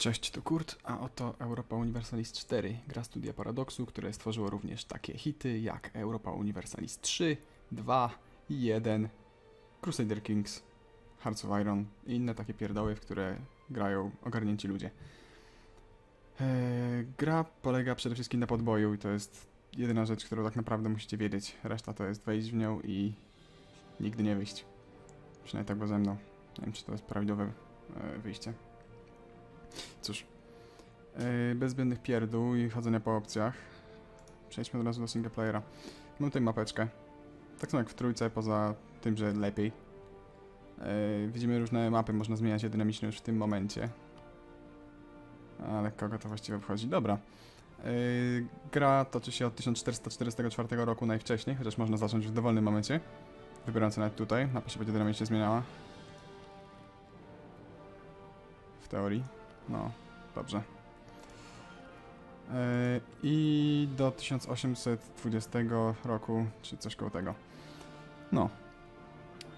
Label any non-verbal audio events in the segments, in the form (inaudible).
Cześć, to Kurt, a oto Europa Universalis 4, gra studia Paradoksu, które stworzyło również takie hity jak Europa Universalis 3, 2 i 1, Crusader Kings, Hearts of Iron i inne takie pierdoły, w które grają ogarnięci ludzie. Eee, gra polega przede wszystkim na podboju i to jest jedyna rzecz, którą tak naprawdę musicie wiedzieć. Reszta to jest wejść w nią i nigdy nie wyjść. Przynajmniej tak było ze mną. Nie wiem, czy to jest prawidłowe e, wyjście. Cóż, yy, bez zbędnych pierdół i chodzenia po opcjach, przejdźmy od razu do single playera. Mamy tutaj mapeczkę. Tak samo jak w trójce, poza tym, że lepiej. Yy, widzimy różne mapy, można zmieniać je dynamicznie już w tym momencie. Ale kogo to właściwie obchodzi? Dobra. Yy, gra toczy się od 1444 roku najwcześniej, chociaż można zacząć w dowolnym momencie. Wybierając nawet tutaj, mapa się będzie dynamicznie zmieniała. W teorii. No, dobrze. Yy, I do 1820 roku, czy coś koło tego. No.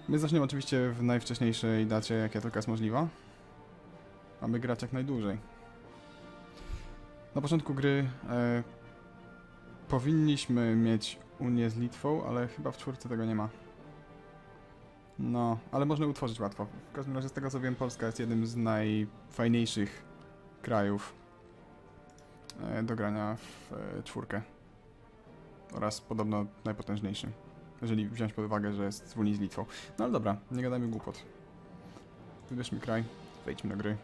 My zaczniemy oczywiście w najwcześniejszej dacie, jaka tylko jest możliwa. Aby grać jak najdłużej. Na początku gry e, powinniśmy mieć Unię z Litwą, ale chyba w czwórce tego nie ma. No, ale można utworzyć łatwo. W każdym razie z tego co wiem, Polska jest jednym z najfajniejszych krajów e, do grania w e, czwórkę. Oraz podobno najpotężniejszym. Jeżeli wziąć pod uwagę, że jest w Unii z Litwą. No ale dobra, nie gadajmy głupot. Wybierzmy kraj, wejdźmy do gry.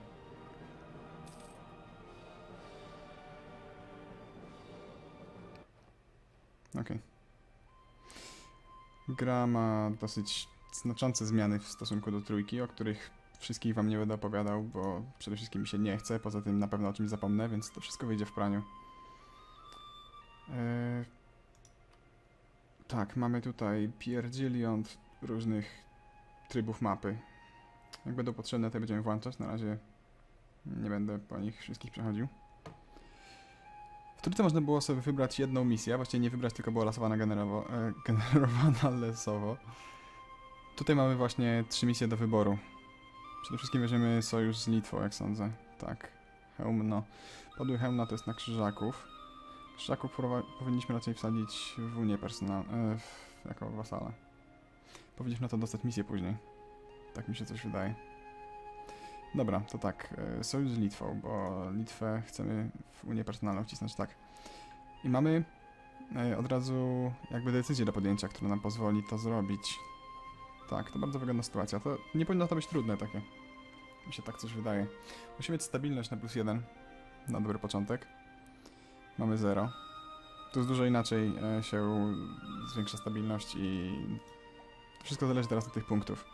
Okej. Gra ma dosyć znaczące zmiany w stosunku do trójki, o których wszystkich wam nie będę opowiadał, bo przede wszystkim mi się nie chce, poza tym na pewno o czymś zapomnę, więc to wszystko wyjdzie w praniu. Eee, tak, mamy tutaj pierdzilion różnych trybów mapy. Jak będą potrzebne, to będziemy włączać, na razie nie będę po nich wszystkich przechodził. W trójce można było sobie wybrać jedną misję, właściwie nie wybrać, tylko była losowana generowo, e, (laughs) generowana losowo. Tutaj mamy właśnie trzy misje do wyboru. Przede wszystkim weźmiemy sojusz z Litwą, jak sądzę. Tak. Hełmno. Podły Hełmna to jest na krzyżaków. Krzyżaków powinniśmy raczej wsadzić w Unię personalną, e, jako wasala. Powinniśmy na to dostać misję później. Tak mi się coś wydaje. Dobra, to tak. e, Sojusz z Litwą, bo Litwę chcemy w Unię personalną wcisnąć, tak. I mamy e, od razu jakby decyzję do podjęcia, która nam pozwoli to zrobić. Tak, to bardzo wygodna sytuacja. To nie powinno to być trudne takie. Mi się tak coś wydaje. Musimy mieć stabilność na plus jeden. Na dobry początek. Mamy 0. Tu jest dużo inaczej e, się zwiększa stabilność i wszystko zależy teraz od tych punktów.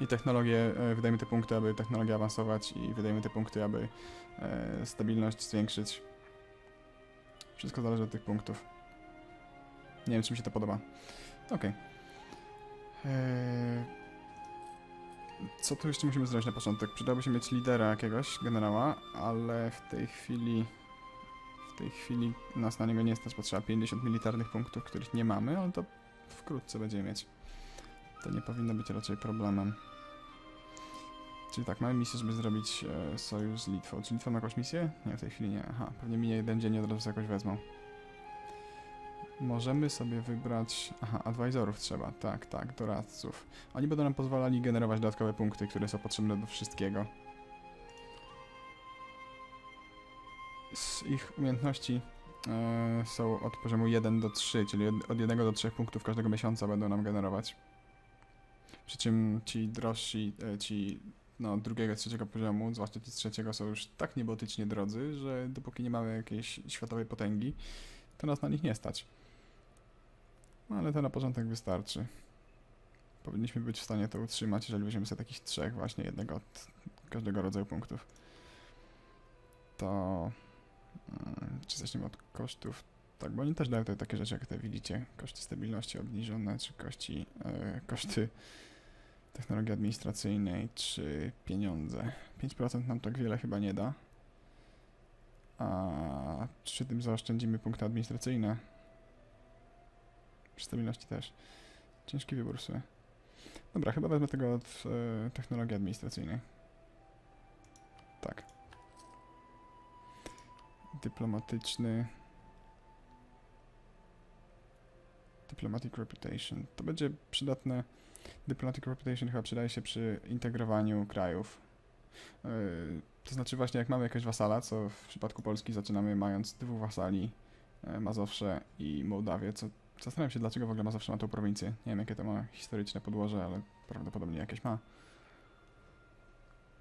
I technologię, e, wydajemy te punkty, aby technologię awansować i wydajemy te punkty, aby e, stabilność zwiększyć. Wszystko zależy od tych punktów. Nie wiem, czy mi się to podoba. Okej. Eee, Co tu jeszcze musimy zrobić na początek? Przydałoby się mieć lidera jakiegoś, generała, ale w tej chwili... W tej chwili nas na niego nie stać, potrzeba 50 militarnych punktów, których nie mamy, ale to wkrótce będziemy mieć. To nie powinno być raczej problemem. Czyli tak, mamy misję, żeby zrobić e, sojusz z Litwą. Czy Litwa ma jakąś misję? Nie, w tej chwili nie. Aha, pewnie minie jeden dzień i od razu jakoś wezmą. Możemy sobie wybrać... Aha, advisorów trzeba, tak, tak, doradców. Oni będą nam pozwalali generować dodatkowe punkty, które są potrzebne do wszystkiego. Z ich umiejętności e, są od poziomu 1 do 3, czyli od- od 1 do 3 punktów każdego miesiąca będą nam generować. Przy czym ci drożsi, e, ci no, drugiego, trzeciego poziomu, zwłaszcza ci z trzeciego, są już tak niebotycznie drodzy, że dopóki nie mamy jakiejś światowej potęgi, to nas na nich nie stać. No, ale to na początek wystarczy. Powinniśmy być w stanie to utrzymać, jeżeli weźmiemy sobie takich trzech, właśnie jednego od każdego rodzaju punktów. To. mm, Czy zaczniemy od kosztów? Tak, bo oni też dają tutaj takie rzeczy, jak te widzicie. Koszty stabilności obniżone, czy kości, e, koszty technologii administracyjnej, czy pieniądze. 5% nam tak wiele chyba nie da. A przy tym zaoszczędzimy punkty administracyjne. Przy stabilności też. Ciężki wybór w sumie. Dobra, chyba wezmę tego od e, technologii administracyjnej. Tak. dyplomatyczny. Diplomatic Reputation. To będzie przydatne. Diplomatic Reputation chyba przydaje się przy integrowaniu krajów. Yy, to znaczy właśnie jak mamy jakiegoś wasala, co w przypadku Polski zaczynamy mając dwóch wasali, yy, Mazowsze i Mołdawię, co zastanawiam się dlaczego w ogóle Mazowsze ma tą prowincję. Nie wiem jakie to ma historyczne podłoże, ale prawdopodobnie jakieś ma.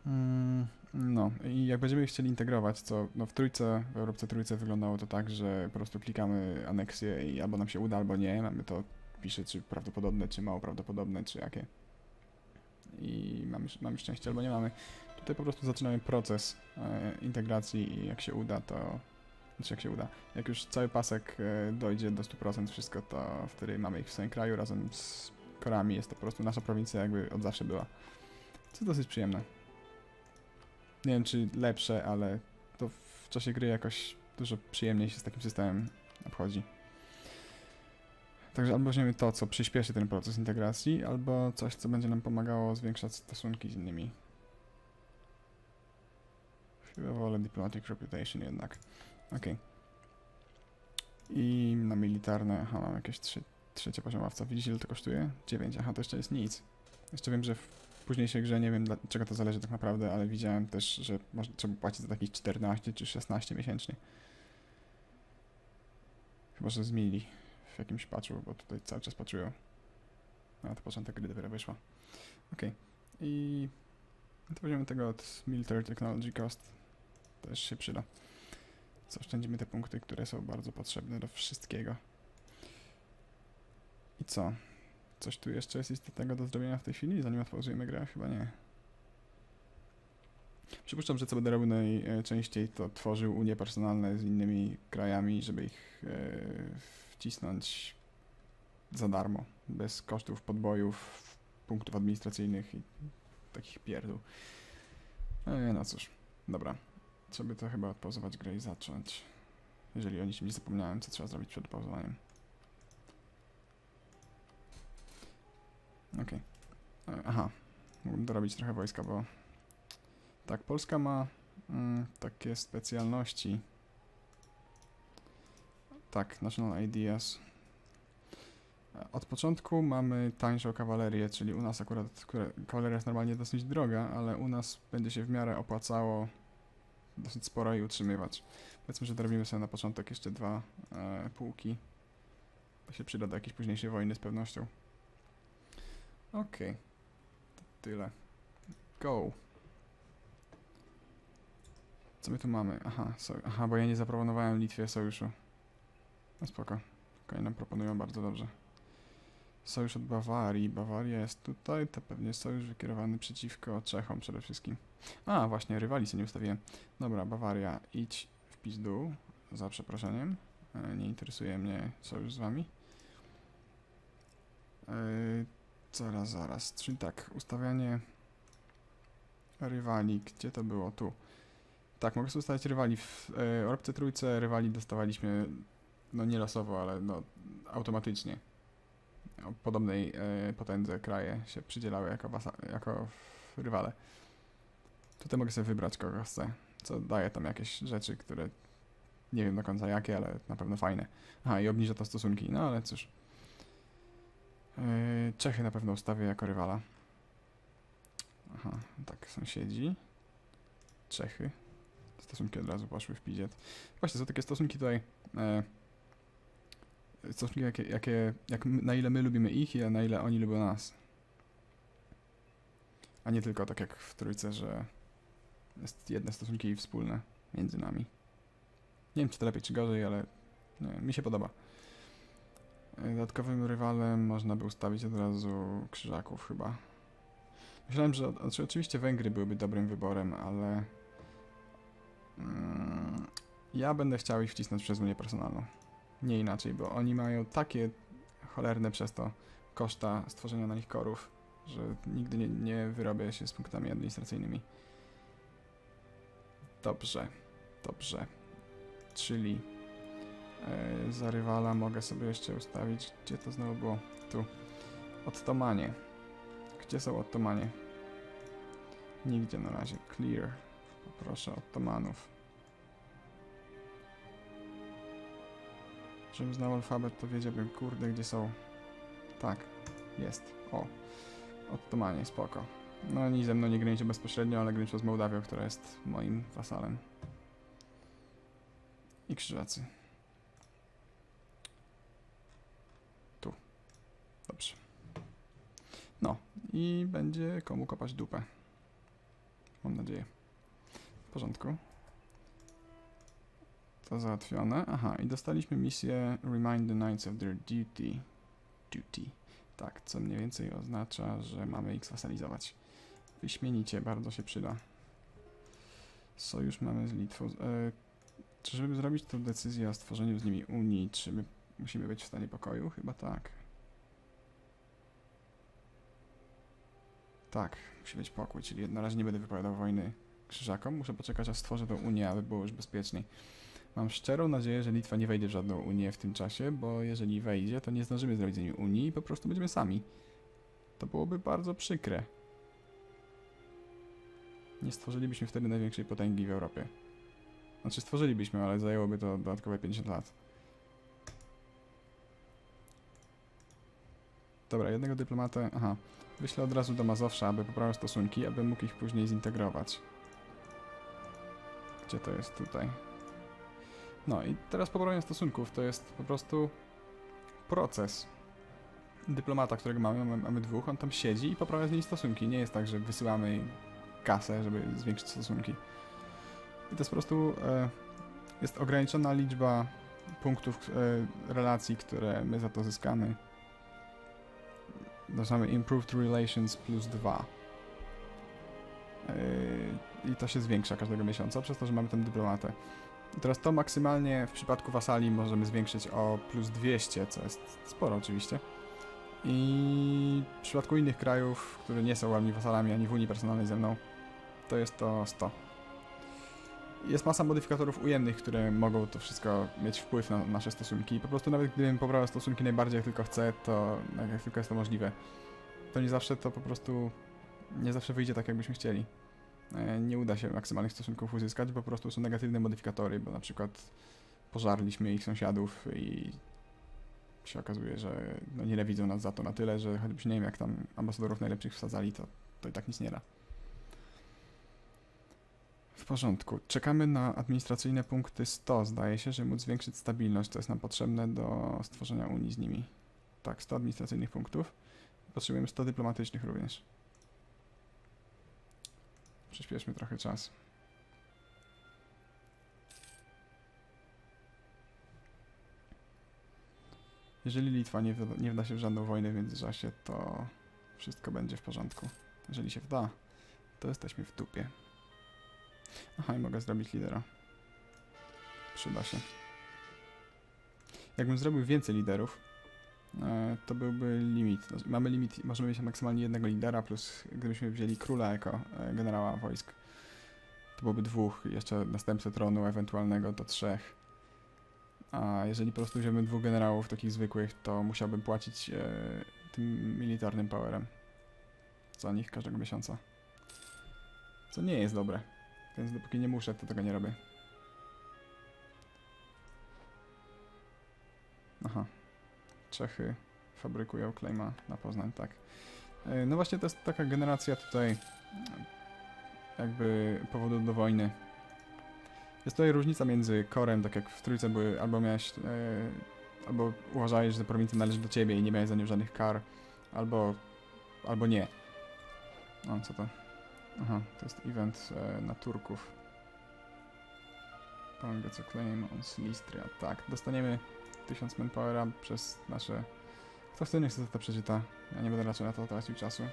Mm, no i jak będziemy chcieli integrować, co no w trójce, w Europce trójce wyglądało to tak, że po prostu klikamy aneksję i albo nam się uda, albo nie. Mamy to, pisze czy prawdopodobne, czy mało prawdopodobne, czy jakie. I mamy, mamy szczęście, albo nie mamy. Tutaj po prostu zaczynamy proces e, integracji i jak się uda, to... Znaczy jak się uda. Jak już cały pasek e, dojdzie do 100% wszystko, to wtedy mamy ich w swoim kraju razem z Korami. Jest to po prostu nasza prowincja jakby od zawsze była. Co dosyć przyjemne. Nie wiem czy lepsze, ale to w czasie gry jakoś dużo przyjemniej się z takim systemem obchodzi. Także albo weźmiemy to, co przyspieszy ten proces integracji, albo coś, co będzie nam pomagało zwiększać stosunki z innymi. Chyba wolę Diplomatic Reputation jednak. Okej. I na militarne, aha, mam jakieś trzy, trzecie poziomowca. Widzicie ile to kosztuje? 9, aha, to jeszcze jest nic. Jeszcze wiem, że w późniejszej grze nie wiem dlaczego to zależy tak naprawdę, ale widziałem też, że można, trzeba płacić za takich 14 czy 16 miesięcznie. Chyba, że zmienili w jakimś patchu, bo tutaj cały czas patchują. A to początek gry dopiero wyszła. Okej. I to weźmiemy tego od Military Technology Cost. Też się przyda. Zaoszczędzimy te punkty, które są bardzo potrzebne do wszystkiego. I co? Coś tu jeszcze jest istotnego do zrobienia w tej chwili, zanim otworzymy grę? Chyba nie. Przypuszczam, że co będę robił najczęściej, to tworzył unie personalne z innymi krajami, żeby ich e, wcisnąć za darmo, bez kosztów podbojów, punktów administracyjnych i takich pierdół. E, no cóż, dobra. Trzeba by to chyba odpauzować grę i zacząć. Jeżeli o niczym nie zapomniałem, co trzeba zrobić przed pauzowaniem. Okej. E, Aha, mógłbym dorobić trochę wojska, bo tak, Polska ma mm, takie specjalności. Tak, National Ideas. E, Od początku mamy tańszą kawalerię, czyli u nas akurat kawaleria jest normalnie dosyć droga, ale u nas będzie się w miarę opłacało dosyć sporo jej utrzymywać. Powiedzmy, że dorobimy sobie na początek jeszcze dwa e, pułki. To się przyda do jakiejś późniejszej wojny z pewnością. Okej. To tyle. Go. Co my tu mamy? Aha, so, aha, bo ja nie zaproponowałem Litwie sojuszu. No spoko. Okej, nam proponują bardzo dobrze. Sojusz od Bawarii. Bawaria jest tutaj, to pewnie sojusz wykierowany przeciwko Czechom przede wszystkim. A, właśnie, rywali sobie nie ustawiłem. Dobra, Bawaria, idź w pizdu, za przeproszeniem. E, Nie interesuje mnie sojusz z wami. E, Zaraz, zaraz. Czyli tak, ustawianie rywali. Gdzie to było? Tu. Tak, mogę sobie ustawiać rywali. W e, Europce Trójce rywali dostawaliśmy, no nie losowo, ale no automatycznie. O podobnej e, potędze kraje się przydzielały jako, wasa- jako rywale. Tutaj mogę sobie wybrać kogo chcę, co daje tam jakieś rzeczy, które nie wiem do końca jakie, ale na pewno fajne. Aha, i obniża to stosunki, no ale cóż. Yy, Czechy na pewno ustawię jako rywala. Aha, tak, sąsiedzi. Czechy. Stosunki od razu poszły w pidziet. Właśnie, są takie stosunki tutaj. E, stosunki, jakie, jakie, jak, na ile my lubimy ich i na ile oni lubią nas. A nie tylko tak jak w trójce, że jest jedne stosunki wspólne między nami. Nie wiem, czy to lepiej, czy gorzej, ale nie, mi się podoba. Dodatkowym rywalem można by ustawić od razu krzyżaków chyba. Myślałem, że znaczy, oczywiście Węgry byłyby dobrym wyborem, ale mm, ja będę chciał ich wcisnąć przez Unię Personalną. Nie inaczej, bo oni mają takie cholerne przez to koszta stworzenia na nich korów, że nigdy nie, nie wyrobię się z punktami administracyjnymi. Dobrze, dobrze. Czyli E, za rywala mogę sobie jeszcze ustawić. Gdzie to znowu było? Tu. Ottomanie. Gdzie są Ottomanie? Nigdzie na razie. Clear. Poproszę Ottomanów. Żebym znał alfabet, to wiedziałbym, kurde, gdzie są. Tak, jest. O, Ottomanie, spoko. No oni ze mną nie graniczą bezpośrednio, ale graniczą z Mołdawią, która jest moim wasalem. I krzyżacy. Tu. Dobrze. No i będzie komu kopać dupę. Mam nadzieję. W porządku. To załatwione. Aha, i dostaliśmy misję Remind the Knights of their duty. Duty. Tak, co mniej więcej oznacza, że mamy ich wasalizować. Wyśmienicie, bardzo się przyda. Sojusz mamy z Litwą. E, czy żeby zrobić tę decyzję o stworzeniu z nimi Unii, czy my musimy być w stanie pokoju? Chyba tak. Tak, musi być pokój, czyli na razie nie będę wypowiadał wojny krzyżakom. Muszę poczekać, aż stworzę tą Unię, aby było już bezpieczniej. Mam szczerą nadzieję, że Litwa nie wejdzie w żadną Unię w tym czasie, bo jeżeli wejdzie, to nie zdążymy zrobić z nimi Unii i po prostu będziemy sami. To byłoby bardzo przykre. Nie stworzylibyśmy wtedy największej potęgi w Europie. Znaczy stworzylibyśmy, ale zajęłoby to dodatkowe 50 lat. Dobra, jednego dyplomatę... Aha. Wyślę od razu do Mazowsza, aby poprawił stosunki, aby mógł ich później zintegrować. Gdzie to jest? Tutaj. No i teraz poprawienie stosunków to jest po prostu proces. Dyplomata, którego mamy, mamy, mamy dwóch, on tam siedzi i poprawia z nimi stosunki. Nie jest tak, że wysyłamy kasę, żeby zwiększyć stosunki. I to jest po prostu e, jest ograniczona liczba punktów e, relacji, które my za to zyskamy. Zaczynamy Improved Relations plus 2. Yy, I to się zwiększa każdego miesiąca, przez to, że mamy ten dyplomatę. Teraz to maksymalnie w przypadku wasali możemy zwiększyć o plus 200, co jest sporo oczywiście. I w przypadku innych krajów, które nie są ani wasalami, ani w Unii personalnej ze mną, to jest to 100. Jest masa modyfikatorów ujemnych, które mogą to wszystko mieć wpływ na nasze stosunki. Po prostu nawet gdybym poprawiał stosunki najbardziej jak tylko chcę, to jak tylko jest to możliwe, to nie zawsze to po prostu nie zawsze wyjdzie tak, jakbyśmy chcieli. E, Nie uda się maksymalnych stosunków uzyskać, bo po prostu są negatywne modyfikatory, bo na przykład pożarliśmy ich sąsiadów i się okazuje, że no nienawidzą nas za to na tyle, że choćbyśmy nie wiem jak tam ambasadorów najlepszych wsadzali, to, to i tak nic nie da. W porządku. Czekamy na administracyjne punkty 100. Zdaje się, że móc zwiększyć stabilność, to jest nam potrzebne do stworzenia Unii z nimi. Tak, 100 administracyjnych punktów. Potrzebujemy 100 dyplomatycznych również. Przyspieszmy trochę czas. Jeżeli Litwa nie, nie wda się w żadną wojnę w międzyczasie, to wszystko będzie w porządku. Jeżeli się wda, to jesteśmy w dupie. Aha, i mogę zrobić lidera. Przyda się. Jakbym zrobił więcej liderów, to byłby limit. Mamy limit, możemy mieć maksymalnie jednego lidera, plus gdybyśmy wzięli króla jako e, generała wojsk, to byłoby dwóch, jeszcze następcę tronu ewentualnego to trzech. A jeżeli po prostu weźmiemy dwóch generałów takich zwykłych, to musiałbym płacić e, tym militarnym powerem za nich każdego miesiąca. Co nie jest dobre. Więc dopóki nie muszę, to tego nie robię. Czechy fabrykują claima na Poznań, tak. E, No właśnie to jest taka generacja tutaj e, jakby powodu do wojny. Jest tutaj różnica między korem, tak jak w trójce były, albo miałeś, e, albo uważałeś, że prowincja należy do ciebie i nie miałeś za nią żadnych kar, albo, albo nie. O, co to? Aha, to jest event na Turków. Congrats Acclaim on Silistria. Tak, dostaniemy 1000 manpowera przez nasze... Kto chce, nie chce, to przeczyta. Ja nie będę raczej na to tracił czasu.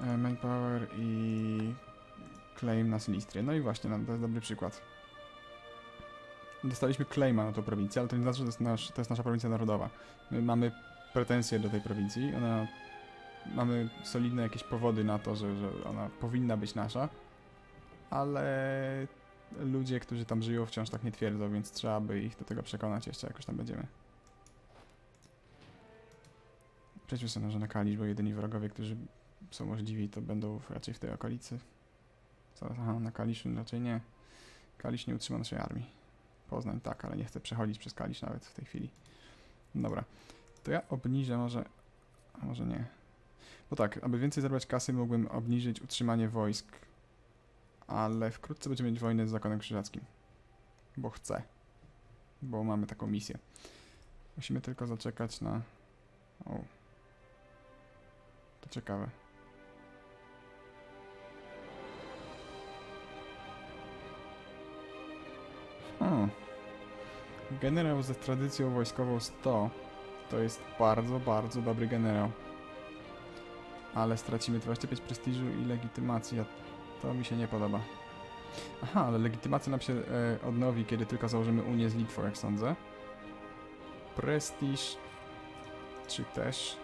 E, manpower i claim na Silistrię. No i właśnie, no, to jest dobry przykład. Dostaliśmy claima na tą prowincję, ale to nie znaczy, że to jest, nasz, to jest nasza prowincja narodowa. My mamy pretensje do tej prowincji, ona mamy solidne jakieś powody na to, że, że ona powinna być nasza, ale ludzie, którzy tam żyją, wciąż tak nie twierdzą, więc trzeba by ich do tego przekonać jeszcze jakoś tam będziemy. Przejdźmy sobie może na Kalisz, bo jedyni wrogowie, którzy są możliwi, to będą raczej w tej okolicy. Zaraz, aha, na Kaliszu raczej nie. Kalisz nie utrzyma naszej armii. Poznań, tak, ale nie chcę przechodzić przez Kalisz nawet w tej chwili. Dobra, to ja obniżę może, a może nie. Bo tak, aby więcej zarobić kasy, mógłbym obniżyć utrzymanie wojsk, ale wkrótce będziemy mieć wojnę z Zakonem Krzyżackim, bo chcę, bo mamy taką misję. Musimy tylko zaczekać na... O. To ciekawe. Hmm. Generał ze tradycją wojskową 100 to jest bardzo, bardzo dobry generał. Ale stracimy 25 prestiżu i legitymacji, to mi się nie podoba. Aha, ale legitymacja nam się e, odnowi, kiedy tylko założymy Unię z Litwą, jak sądzę. Prestiż. Czy też.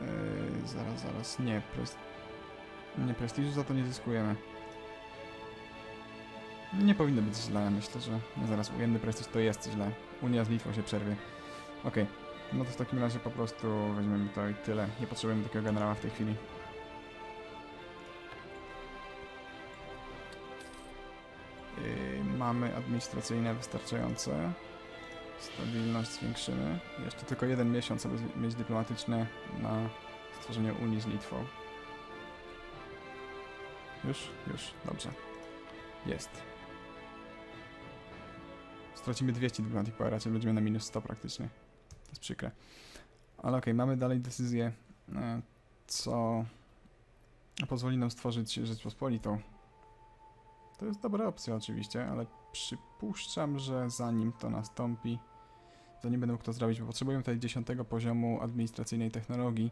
Yy, zaraz, zaraz. Nie, pres... nie prestiżu za to nie zyskujemy. Nie powinno być źle, myślę, że no zaraz ujemny prestiż to jest źle. Unia z Litwą się przerwie. Okej, no to w takim razie po prostu weźmiemy to i tyle. Nie potrzebujemy takiego generała w tej chwili. Mamy administracyjne wystarczające. Stabilność zwiększymy. Jeszcze tylko jeden miesiąc, aby mieć dyplomatyczne na stworzenie Unii z Litwą. Już? Już, dobrze. Jest. Stracimy 200 diplomatic power, czyli będziemy na minus 100 praktycznie. To jest przykre. Ale okej, mamy dalej decyzję, e, co pozwoli nam stworzyć Rzeczpospolitą. To jest dobra opcja oczywiście, ale przypuszczam, że zanim to nastąpi, zanim będę mógł to zrobić, bo potrzebujemy tutaj 10 poziomu administracyjnej technologii,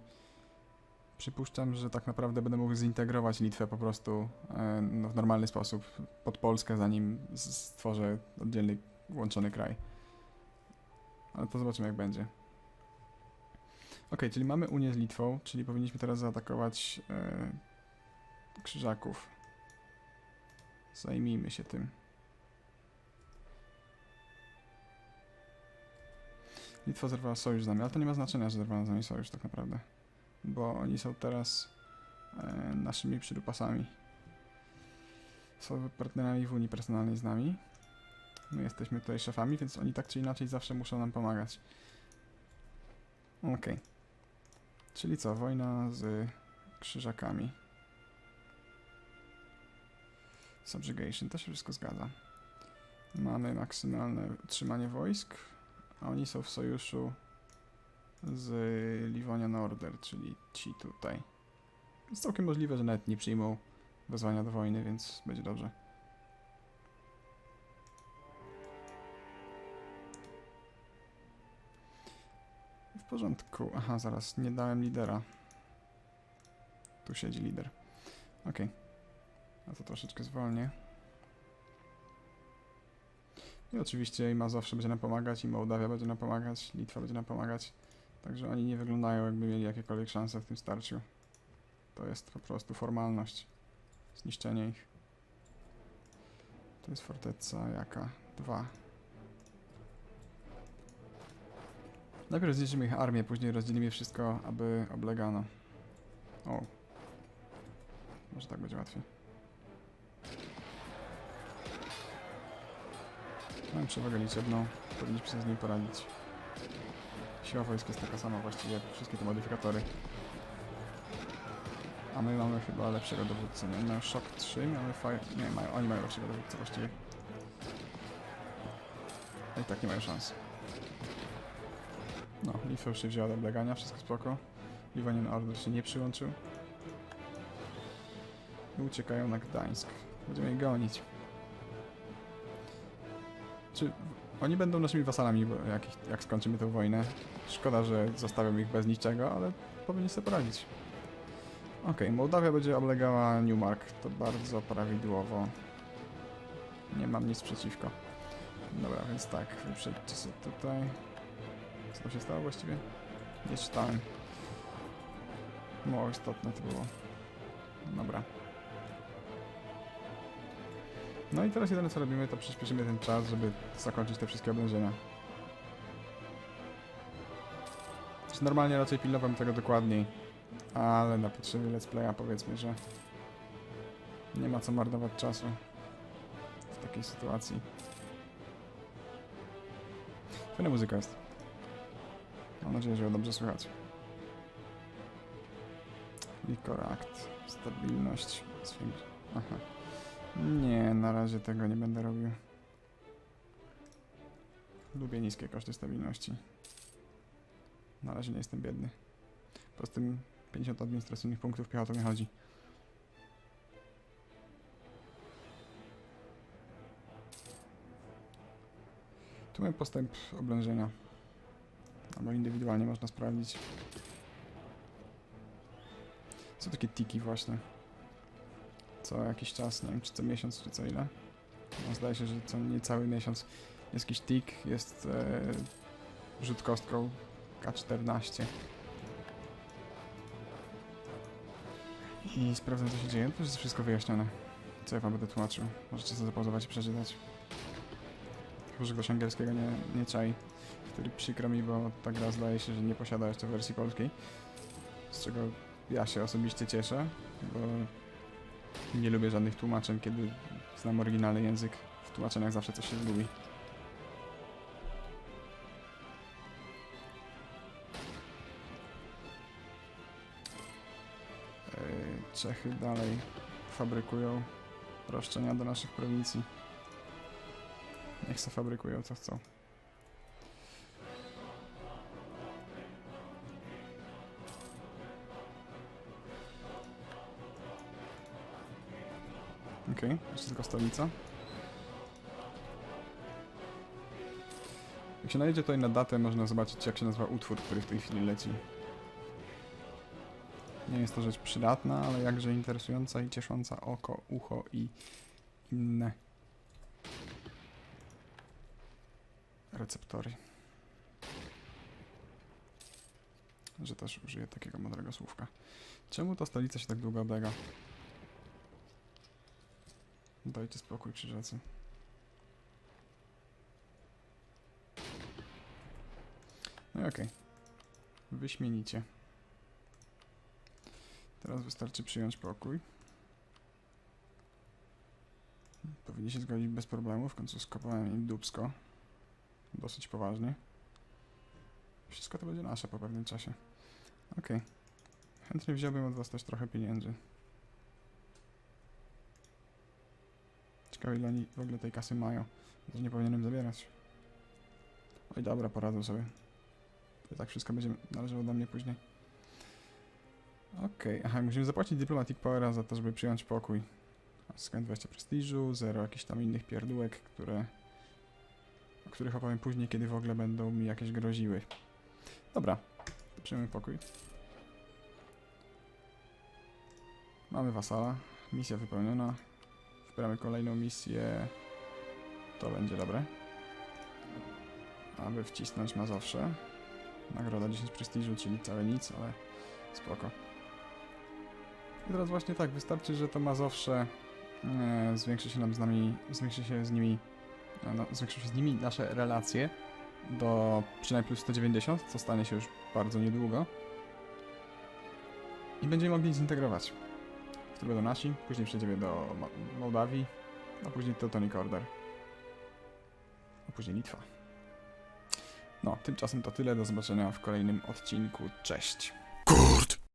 przypuszczam, że tak naprawdę będę mógł zintegrować Litwę po prostu e, no, w normalny sposób pod Polskę, zanim stworzę oddzielny, łączony kraj. Ale to zobaczymy jak będzie. Ok, czyli mamy Unię z Litwą, czyli powinniśmy teraz zaatakować e, Krzyżaków. Zajmijmy się tym. Litwa zerwała sojusz z nami, ale to nie ma znaczenia, że zerwała z nami sojusz tak naprawdę. Bo oni są teraz e, naszymi przydupasami. Są partnerami w Unii personalnej z nami. My jesteśmy tutaj szefami, więc oni tak czy inaczej zawsze muszą nam pomagać. Okej. Czyli co, wojna z krzyżakami. Subjugation, to się wszystko zgadza. Mamy maksymalne utrzymanie wojsk, a oni są w sojuszu z Livonian Order, czyli ci tutaj. Jest całkiem możliwe, że nawet nie przyjmą wezwania do wojny, więc będzie dobrze. W porządku. Aha, zaraz, nie dałem lidera. Tu siedzi lider. Okej. A to troszeczkę zwolnię. I oczywiście i Mazowsze będzie nam pomagać, i Mołdawia będzie nam pomagać, Litwa będzie nam pomagać. Także oni nie wyglądają jakby mieli jakiekolwiek szanse w tym starciu. To jest po prostu formalność. Zniszczenie ich. To jest forteca jaka? Dwa. Najpierw rozdzielimy ich armię, później rozdzielimy wszystko, aby oblegano. O. Może tak będzie łatwiej. Mam przewagę liczebną, powinniśmy sobie z nim poradzić. Siła wojska jest taka sama właściwie, wszystkie te modyfikatory. A my mamy chyba lepszego dowódcę, nie? Shock 3, mamy Fire... Nie, mają, oni mają lepszego dowódcę właściwie. A i tak nie mają szans. No, Litwa już się wzięła do oblegania, wszystko spoko. Livonian Order się nie przyłączył. I uciekają na Gdańsk. Będziemy ich gonić. Czy oni będą naszymi wasalami, jak, jak skończymy tę wojnę? Szkoda, że zostawiam ich bez niczego, ale powinni sobie poradzić. Okej, Mołdawia będzie oblegała Newmark. To bardzo prawidłowo. Nie mam nic przeciwko. Dobra, więc tak, wyprzedźcie sobie tutaj. Co się stało właściwie? Nie czytałem. Mało istotne to było. Dobra. No i teraz jedyne co robimy, to przyspieszymy ten czas, żeby zakończyć te wszystkie oblężenia. Normalnie raczej pilnowałem tego dokładniej, ale na potrzeby let's playa powiedzmy, że nie ma co marnować czasu w takiej sytuacji. Fajna muzyka jest. Mam nadzieję, że ją dobrze słychać. Likorakt. Stabilność. Aha. Nie, na razie tego nie będę robił. Lubię niskie koszty stabilności. Na razie nie jestem biedny. Poza tym 50 administracyjnych punktów piechotą nie chodzi. Tu mamy postęp oblężenia. Albo indywidualnie można sprawdzić. Są takie tiki właśnie. Co jakiś czas, nie wiem czy co miesiąc, czy co ile. No, zdaje się, że co niecały miesiąc jest jakiś tik, jest e, rzut kostką K14. I sprawdzam co się dzieje, to jest wszystko wyjaśnione. Co ja wam będę tłumaczył. Możecie sobie zapauzować i przeczytać. Chyba, że ktoś angielskiego nie, nie czai. Który przykro mi, bo ta gra zdaje się, że nie posiada jeszcze wersji polskiej. Z czego ja się osobiście cieszę, bo nie lubię żadnych tłumaczeń, kiedy znam oryginalny język. W tłumaczeniach zawsze coś się zgubi. Yy, Czechy dalej fabrykują roszczenia do naszych prowincji. Niech se fabrykują co chcą. Okej, jeszcze tylko stolica. Jak się najedzie tutaj na datę, można zobaczyć jak się nazywa utwór, który w tej chwili leci. Nie jest to rzecz przydatna, ale jakże interesująca i ciesząca oko, ucho i inne receptory. Że też użyję takiego mądrego słówka. Czemu ta stolica się tak długo oblega? Dajcie spokój rzece. No okej. Wyśmienicie. Teraz wystarczy przyjąć pokój. Powinni się zgodzić bez problemu, w końcu skopałem im dubsko. Dosyć poważnie. Wszystko to będzie nasze po pewnym czasie. Okej. Chętnie wziąłbym od was też trochę pieniędzy. Ciekawe ile oni w ogóle tej kasy mają. To nie powinienem zabierać. Oj dobra, poradzę sobie. To tak wszystko będzie należało do mnie później. Okej, aha, musimy zapłacić Diplomatic Powera za to, żeby przyjąć pokój. Zyskałem 20 prestiżu, 0 jakichś tam innych pierdółek, które... o których opowiem później, kiedy w ogóle będą mi jakieś groziły. Dobra, przyjmę pokój. Mamy wasala, misja wypełniona. Wybieramy kolejną misję. To będzie dobre. Aby wcisnąć Mazowsze. Nagroda 10 prestiżu, czyli całe nic, ale spoko. I teraz właśnie tak, wystarczy, że to Mazowsze e, zwiększy się nam z nami, zwiększy się z nimi, e, no, się z nimi nasze relacje do przynajmniej plus 190, co stanie się już bardzo niedługo. I będziemy mogli zintegrować. Wtedy będą nasi, później przejdziemy do Mo- Mołdawii, a później Teutonic Order. A później Litwa. No, tymczasem to tyle. Do zobaczenia w kolejnym odcinku. Cześć!